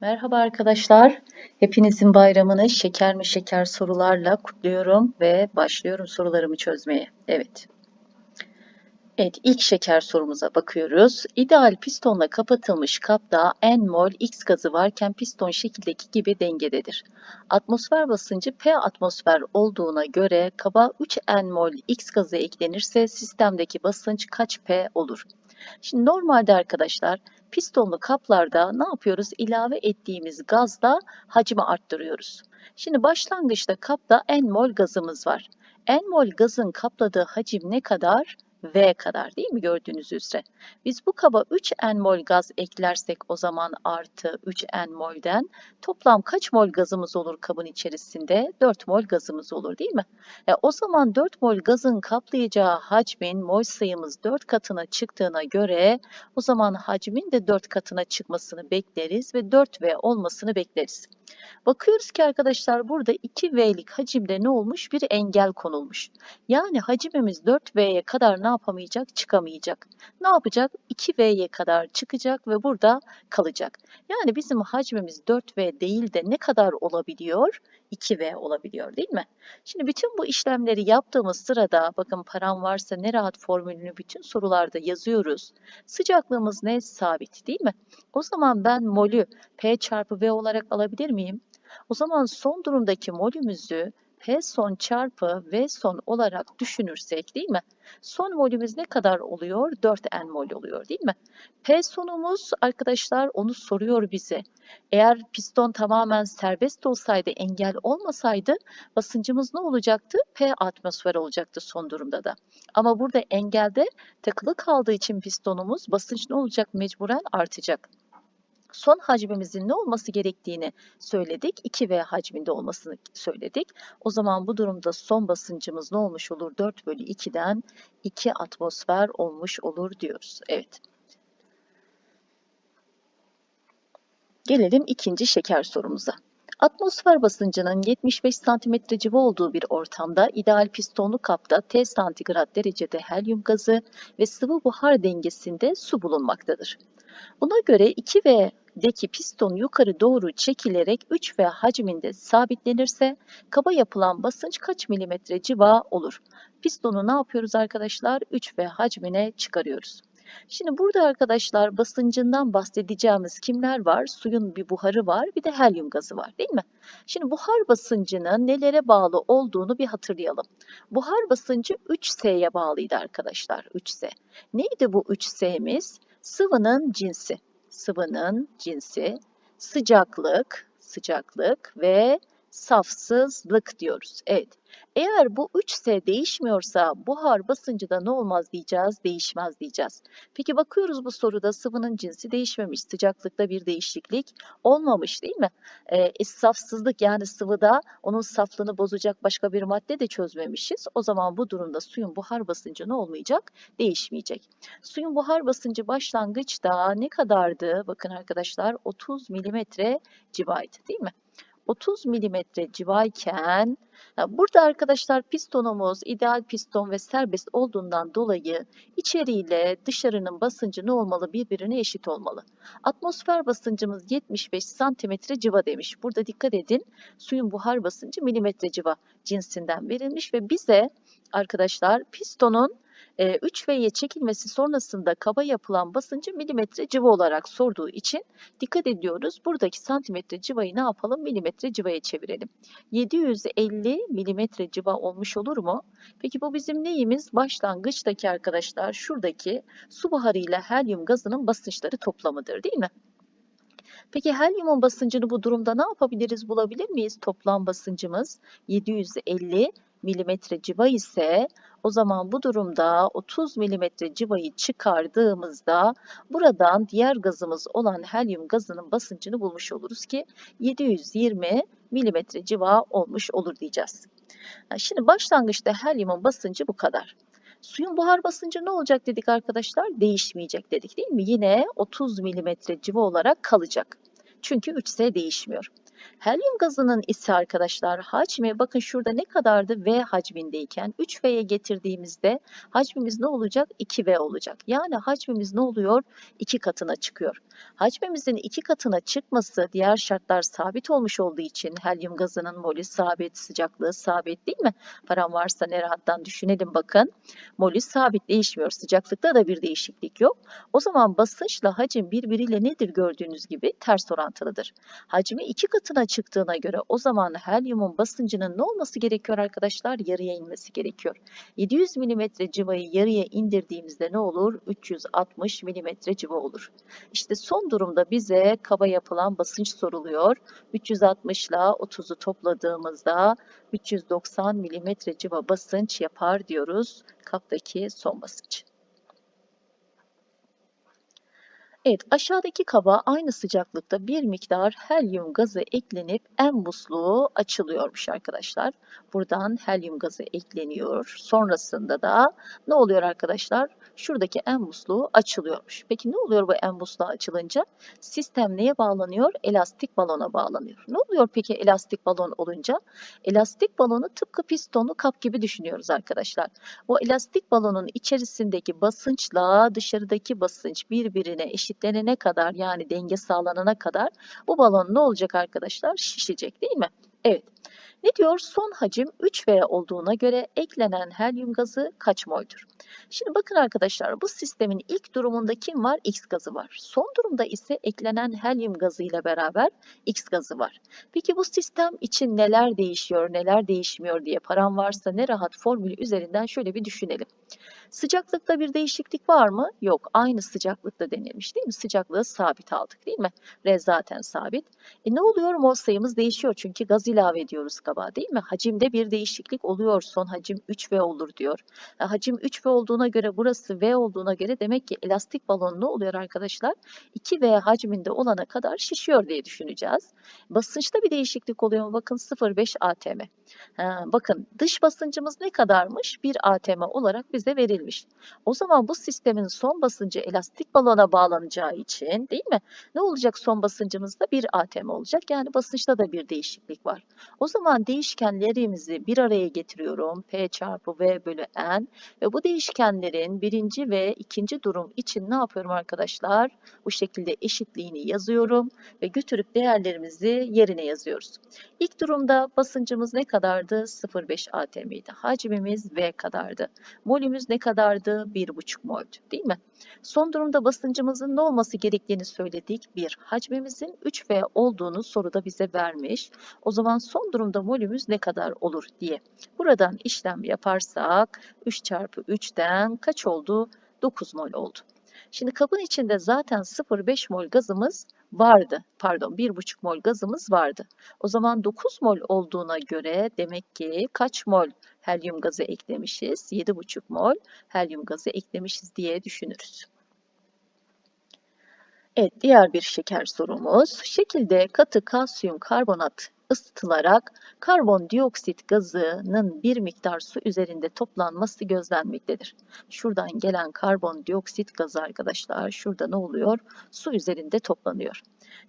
Merhaba arkadaşlar. Hepinizin bayramını şeker mi şeker sorularla kutluyorum ve başlıyorum sorularımı çözmeye. Evet. Evet, ilk şeker sorumuza bakıyoruz. İdeal pistonla kapatılmış kapta N mol X gazı varken piston şekildeki gibi dengededir. Atmosfer basıncı P atmosfer olduğuna göre kaba 3 N mol X gazı eklenirse sistemdeki basınç kaç P olur? Şimdi normalde arkadaşlar pistonlu kaplarda ne yapıyoruz? İlave ettiğimiz gazla hacmi arttırıyoruz. Şimdi başlangıçta kapta N mol gazımız var. N mol gazın kapladığı hacim ne kadar? V kadar değil mi gördüğünüz üzere? Biz bu kaba 3 N mol gaz eklersek o zaman artı 3 N molden toplam kaç mol gazımız olur kabın içerisinde? 4 mol gazımız olur değil mi? E, o zaman 4 mol gazın kaplayacağı hacmin mol sayımız 4 katına çıktığına göre o zaman hacmin de 4 katına çıkmasını bekleriz ve 4V olmasını bekleriz. Bakıyoruz ki arkadaşlar burada 2V'lik hacimde ne olmuş? Bir engel konulmuş. Yani hacimimiz 4V'ye kadar ne yapamayacak? Çıkamayacak. Ne yapacak? 2V'ye kadar çıkacak ve burada kalacak. Yani bizim hacmimiz 4V değil de ne kadar olabiliyor? 2V olabiliyor değil mi? Şimdi bütün bu işlemleri yaptığımız sırada bakın param varsa ne rahat formülünü bütün sorularda yazıyoruz. Sıcaklığımız ne? Sabit değil mi? O zaman ben molü P çarpı V olarak alabilir miyim? O zaman son durumdaki molümüzü P son çarpı V son olarak düşünürsek değil mi? Son molümüz ne kadar oluyor? 4N mol oluyor değil mi? P sonumuz arkadaşlar onu soruyor bize. Eğer piston tamamen serbest olsaydı, engel olmasaydı basıncımız ne olacaktı? P atmosfer olacaktı son durumda da. Ama burada engelde takılı kaldığı için pistonumuz basınç ne olacak? Mecburen artacak son hacmimizin ne olması gerektiğini söyledik. 2V hacminde olmasını söyledik. O zaman bu durumda son basıncımız ne olmuş olur? 4 bölü 2'den 2 atmosfer olmuş olur diyoruz. Evet. Gelelim ikinci şeker sorumuza. Atmosfer basıncının 75 cm civa olduğu bir ortamda ideal pistonlu kapta T santigrat derecede helyum gazı ve sıvı buhar dengesinde su bulunmaktadır. Buna göre 2V'deki piston yukarı doğru çekilerek 3V hacminde sabitlenirse kaba yapılan basınç kaç milimetre civa olur? Pistonu ne yapıyoruz arkadaşlar? 3V hacmine çıkarıyoruz. Şimdi burada arkadaşlar basıncından bahsedeceğimiz kimler var? Suyun bir buharı var, bir de helyum gazı var değil mi? Şimdi buhar basıncının nelere bağlı olduğunu bir hatırlayalım. Buhar basıncı 3S'ye bağlıydı arkadaşlar, 3S. Neydi bu 3S'miz? Sıvının cinsi, sıvının cinsi, sıcaklık, sıcaklık ve safsızlık diyoruz. Evet. Eğer bu 3S değişmiyorsa buhar basıncı da ne olmaz diyeceğiz? Değişmez diyeceğiz. Peki bakıyoruz bu soruda sıvının cinsi değişmemiş. Sıcaklıkta bir değişiklik olmamış değil mi? E, safsızlık yani sıvıda onun saflığını bozacak başka bir madde de çözmemişiz. O zaman bu durumda suyun buhar basıncı ne olmayacak? Değişmeyecek. Suyun buhar basıncı başlangıçta ne kadardı? Bakın arkadaşlar 30 milimetre civaydı değil mi? 30 milimetre civayken burada arkadaşlar pistonumuz ideal piston ve serbest olduğundan dolayı içeriyle dışarının basıncı ne olmalı? Birbirine eşit olmalı. Atmosfer basıncımız 75 santimetre civa demiş. Burada dikkat edin suyun buhar basıncı milimetre civa cinsinden verilmiş ve bize arkadaşlar pistonun 3V'ye çekilmesi sonrasında kaba yapılan basıncı milimetre civa olarak sorduğu için dikkat ediyoruz. Buradaki santimetre civayı ne yapalım? Milimetre civaya çevirelim. 750 milimetre civa olmuş olur mu? Peki bu bizim neyimiz? Başlangıçtaki arkadaşlar şuradaki su buharı ile helyum gazının basınçları toplamıdır değil mi? Peki helyumun basıncını bu durumda ne yapabiliriz? Bulabilir miyiz? Toplam basıncımız 750 milimetre civa ise o zaman bu durumda 30 milimetre civayı çıkardığımızda buradan diğer gazımız olan helyum gazının basıncını bulmuş oluruz ki 720 milimetre civa olmuş olur diyeceğiz. Şimdi başlangıçta helyumun basıncı bu kadar. Suyun buhar basıncı ne olacak dedik arkadaşlar? Değişmeyecek dedik değil mi? Yine 30 milimetre civa olarak kalacak. Çünkü 3S değişmiyor. Helyum gazının ise arkadaşlar hacmi bakın şurada ne kadardı V hacmindeyken 3V'ye getirdiğimizde hacmimiz ne olacak? 2V olacak. Yani hacmimiz ne oluyor? 2 katına çıkıyor. Hacmimizin 2 katına çıkması diğer şartlar sabit olmuş olduğu için helyum gazının molü sabit, sıcaklığı sabit değil mi? Param varsa ne rahattan düşünelim bakın. Molü sabit değişmiyor. Sıcaklıkta da bir değişiklik yok. O zaman basınçla hacim birbiriyle nedir gördüğünüz gibi ters orantılıdır. Hacmi 2 katına çıktığına göre o zaman helyumun basıncının ne olması gerekiyor arkadaşlar? Yarıya inmesi gerekiyor. 700 mm civayı yarıya indirdiğimizde ne olur? 360 mm civa olur. İşte son durumda bize kaba yapılan basınç soruluyor. 360 ile 30'u topladığımızda 390 mm civa basınç yapar diyoruz kaptaki son basınç. Evet, aşağıdaki kaba aynı sıcaklıkta bir miktar helyum gazı eklenip en musluğu açılıyormuş arkadaşlar. Buradan helyum gazı ekleniyor. Sonrasında da ne oluyor arkadaşlar? Şuradaki en musluğu açılıyormuş. Peki ne oluyor bu en musluğu açılınca? Sistem neye bağlanıyor? Elastik balona bağlanıyor. Ne oluyor peki elastik balon olunca? Elastik balonu tıpkı pistonlu kap gibi düşünüyoruz arkadaşlar. Bu elastik balonun içerisindeki basınçla dışarıdaki basınç birbirine eşitlenene kadar yani denge sağlanana kadar bu balon ne olacak arkadaşlar? Şişecek değil mi? Evet. Ne diyor? Son hacim 3V olduğuna göre eklenen helyum gazı kaç mol'dur? Şimdi bakın arkadaşlar bu sistemin ilk durumunda kim var? X gazı var. Son durumda ise eklenen helyum gazı ile beraber X gazı var. Peki bu sistem için neler değişiyor, neler değişmiyor diye param varsa ne rahat formülü üzerinden şöyle bir düşünelim. Sıcaklıkta bir değişiklik var mı? Yok. Aynı sıcaklıkta denilmiş değil mi? Sıcaklığı sabit aldık değil mi? R zaten sabit. E ne oluyor? Mol sayımız değişiyor çünkü gaz ilave ediyoruz kaba değil mi? Hacimde bir değişiklik oluyor. Son hacim 3V olur diyor. E, hacim 3V olduğuna göre burası V olduğuna göre demek ki elastik balon ne oluyor arkadaşlar? 2V hacminde olana kadar şişiyor diye düşüneceğiz. Basınçta bir değişiklik oluyor mu? Bakın 0,5 atm. Ha, bakın dış basıncımız ne kadarmış? 1 atm olarak bize verilmiş. O zaman bu sistemin son basıncı elastik balona bağlanacağı için değil mi? Ne olacak son basıncımızda 1 atm olacak. Yani basınçta da bir değişiklik var. O zaman değişkenlerimizi bir araya getiriyorum. P çarpı V bölü N ve bu değişkenlerin birinci ve ikinci durum için ne yapıyorum arkadaşlar? Bu şekilde eşitliğini yazıyorum ve götürüp değerlerimizi yerine yazıyoruz. İlk durumda basıncımız ne kadardı? 0,5 atm idi. Hacmimiz V kadardı. Molümüz ne kadardı? 1,5 mol'dü değil mi? Son durumda basıncımızın ne olması gerektiğini söyledik. 1. Hacmimizin 3V olduğunu soruda bize vermiş. O zaman son durumda molümüz ne kadar olur diye. Buradan işlem yaparsak 3 çarpı 3'ten kaç oldu? 9 mol oldu. Şimdi kabın içinde zaten 0,5 mol gazımız vardı. Pardon 1,5 mol gazımız vardı. O zaman 9 mol olduğuna göre demek ki kaç mol helyum gazı eklemişiz? 7,5 mol helyum gazı eklemişiz diye düşünürüz. Evet, diğer bir şeker sorumuz. Şekilde katı kalsiyum karbonat ısıtılarak karbondioksit gazının bir miktar su üzerinde toplanması gözlenmektedir. Şuradan gelen karbondioksit gazı arkadaşlar şurada ne oluyor? Su üzerinde toplanıyor.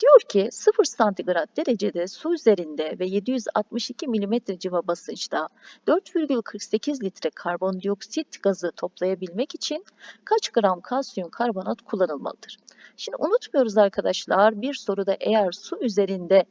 Diyor ki 0 santigrat derecede su üzerinde ve 762 mm civa basınçta 4,48 litre karbondioksit gazı toplayabilmek için kaç gram kalsiyum karbonat kullanılmalıdır? Şimdi unutmuyoruz arkadaşlar bir soruda eğer su üzerinde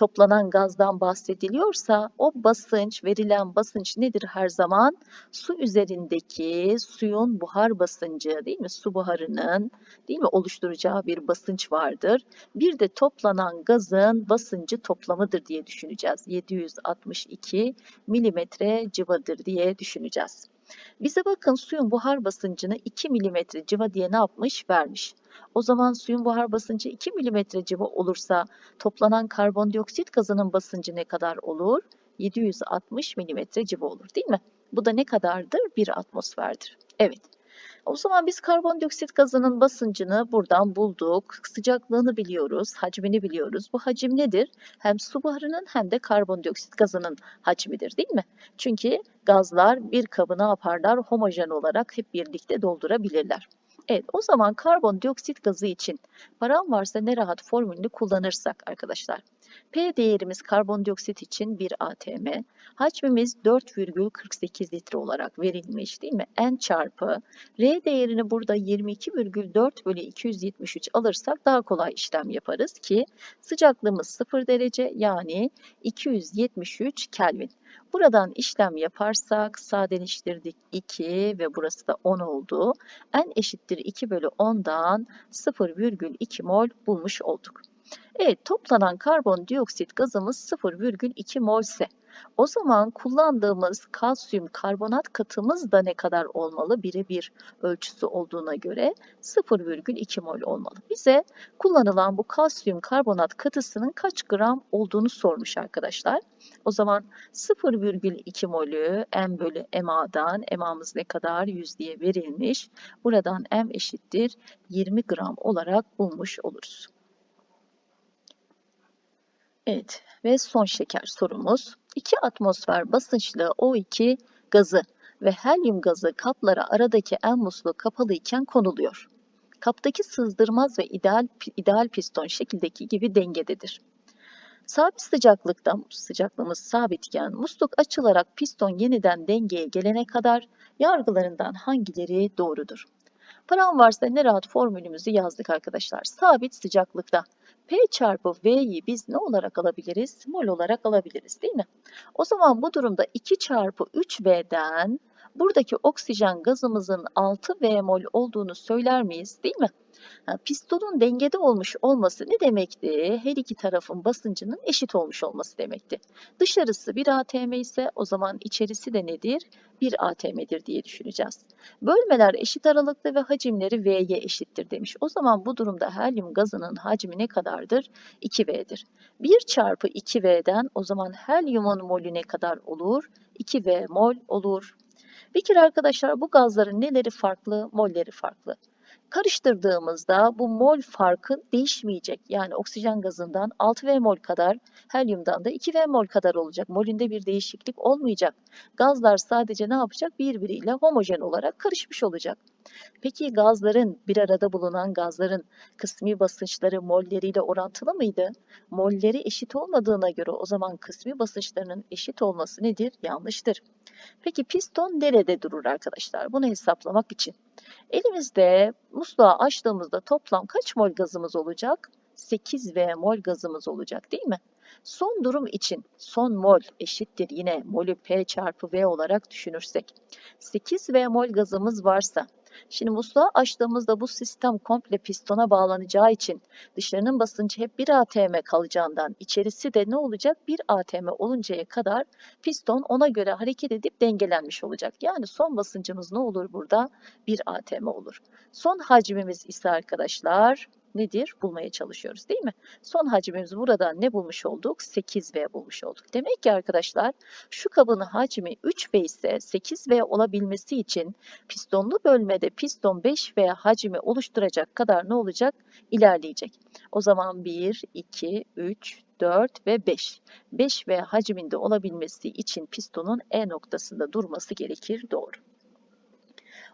toplanan gazdan bahsediliyorsa o basınç, verilen basınç nedir her zaman? Su üzerindeki suyun buhar basıncı değil mi? Su buharının değil mi oluşturacağı bir basınç vardır. Bir de toplanan gazın basıncı toplamıdır diye düşüneceğiz. 762 milimetre civadır diye düşüneceğiz. Bize bakın suyun buhar basıncını 2 milimetre civa diye ne yapmış? Vermiş. O zaman suyun buhar basıncı 2 mm civa olursa toplanan karbondioksit gazının basıncı ne kadar olur? 760 mm civa olur değil mi? Bu da ne kadardır? 1 atmosferdir. Evet. O zaman biz karbondioksit gazının basıncını buradan bulduk. Sıcaklığını biliyoruz, hacmini biliyoruz. Bu hacim nedir? Hem su buharının hem de karbondioksit gazının hacmidir değil mi? Çünkü gazlar bir kabı ne yaparlar? Homojen olarak hep birlikte doldurabilirler. Evet o zaman karbondioksit gazı için param varsa ne rahat formülünü kullanırsak arkadaşlar. P değerimiz karbondioksit için 1 atm. Hacmimiz 4,48 litre olarak verilmiş değil mi? N çarpı R değerini burada 22,4 bölü 273 alırsak daha kolay işlem yaparız ki sıcaklığımız 0 derece yani 273 Kelvin. Buradan işlem yaparsak sadeleştirdik 2 ve burası da 10 oldu. N eşittir 2 bölü 10'dan 0,2 mol bulmuş olduk. Evet toplanan karbondioksit gazımız 0,2 mol ise o zaman kullandığımız kalsiyum karbonat katımız da ne kadar olmalı? Birebir ölçüsü olduğuna göre 0,2 mol olmalı. Bize kullanılan bu kalsiyum karbonat katısının kaç gram olduğunu sormuş arkadaşlar. O zaman 0,2 molü m bölü MA'dan MA'mız ne kadar? 100 diye verilmiş. Buradan m eşittir 20 gram olarak bulmuş oluruz. Evet ve son şeker sorumuz. 2 atmosfer basınçlı O2 gazı ve helyum gazı kaplara aradaki en musluğu kapalı iken konuluyor. Kaptaki sızdırmaz ve ideal, ideal piston şekildeki gibi dengededir. Sabit sıcaklıkta sıcaklığımız sabitken musluk açılarak piston yeniden dengeye gelene kadar yargılarından hangileri doğrudur? Param varsa ne rahat formülümüzü yazdık arkadaşlar. Sabit sıcaklıkta P çarpı V'yi biz ne olarak alabiliriz? Mol olarak alabiliriz değil mi? O zaman bu durumda 2 çarpı 3V'den buradaki oksijen gazımızın 6V mol olduğunu söyler miyiz değil mi? Pistonun dengede olmuş olması ne demekti? Her iki tarafın basıncının eşit olmuş olması demekti. Dışarısı 1 atm ise o zaman içerisi de nedir? 1 atm'dir diye düşüneceğiz. Bölmeler eşit aralıkta ve hacimleri V'ye eşittir demiş. O zaman bu durumda helyum gazının hacmi ne kadardır? 2V'dir. 1 çarpı 2V'den o zaman helyumun molü ne kadar olur? 2V mol olur. Bir kere arkadaşlar bu gazların neleri farklı, molleri farklı. Karıştırdığımızda bu mol farkı değişmeyecek. Yani oksijen gazından 6V mol kadar, helyumdan da 2V mol kadar olacak. Molünde bir değişiklik olmayacak. Gazlar sadece ne yapacak? Birbiriyle homojen olarak karışmış olacak. Peki gazların, bir arada bulunan gazların kısmi basınçları molleriyle orantılı mıydı? Molleri eşit olmadığına göre o zaman kısmi basınçlarının eşit olması nedir? Yanlıştır. Peki piston nerede durur arkadaşlar? Bunu hesaplamak için. Elimizde musluğu açtığımızda toplam kaç mol gazımız olacak? 8 V mol gazımız olacak değil mi? Son durum için son mol eşittir yine molü P çarpı V olarak düşünürsek. 8 V mol gazımız varsa Şimdi musluğu açtığımızda bu sistem komple pistona bağlanacağı için dışarının basıncı hep 1 atm kalacağından içerisi de ne olacak? 1 atm oluncaya kadar piston ona göre hareket edip dengelenmiş olacak. Yani son basıncımız ne olur burada? 1 atm olur. Son hacmimiz ise arkadaşlar nedir? Bulmaya çalışıyoruz değil mi? Son hacmimizi burada ne bulmuş olduk? 8V bulmuş olduk. Demek ki arkadaşlar şu kabın hacmi 3V ise 8V olabilmesi için pistonlu bölmede piston 5V hacmi oluşturacak kadar ne olacak? İlerleyecek. O zaman 1, 2, 3, 4 ve 5. 5V hacminde olabilmesi için pistonun E noktasında durması gerekir. Doğru.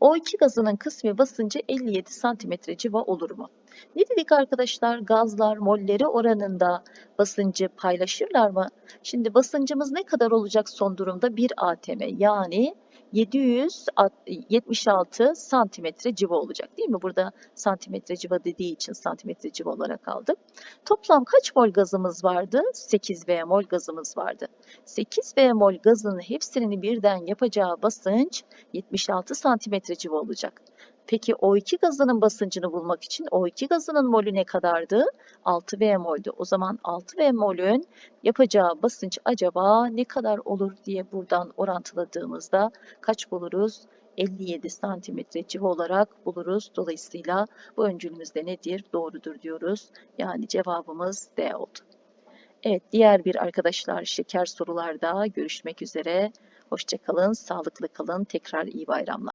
O2 gazının kısmi basıncı 57 cm civa olur mu? Ne dedik arkadaşlar? Gazlar molleri oranında basıncı paylaşırlar mı? Şimdi basıncımız ne kadar olacak son durumda? 1 atm yani 776 santimetre civa olacak değil mi? Burada santimetre civa dediği için santimetre civa olarak aldık. Toplam kaç mol gazımız vardı? 8 V mol gazımız vardı. 8 V mol gazının hepsini birden yapacağı basınç 76 santimetre civa olacak. Peki O2 gazının basıncını bulmak için O2 gazının molü ne kadardı? 6V moldü. O zaman 6V molün yapacağı basınç acaba ne kadar olur diye buradan orantıladığımızda kaç buluruz? 57 santimetre civa olarak buluruz. Dolayısıyla bu öncülümüz de nedir? Doğrudur diyoruz. Yani cevabımız D oldu. Evet diğer bir arkadaşlar şeker sorularda görüşmek üzere. Hoşçakalın, sağlıklı kalın. Tekrar iyi bayramlar.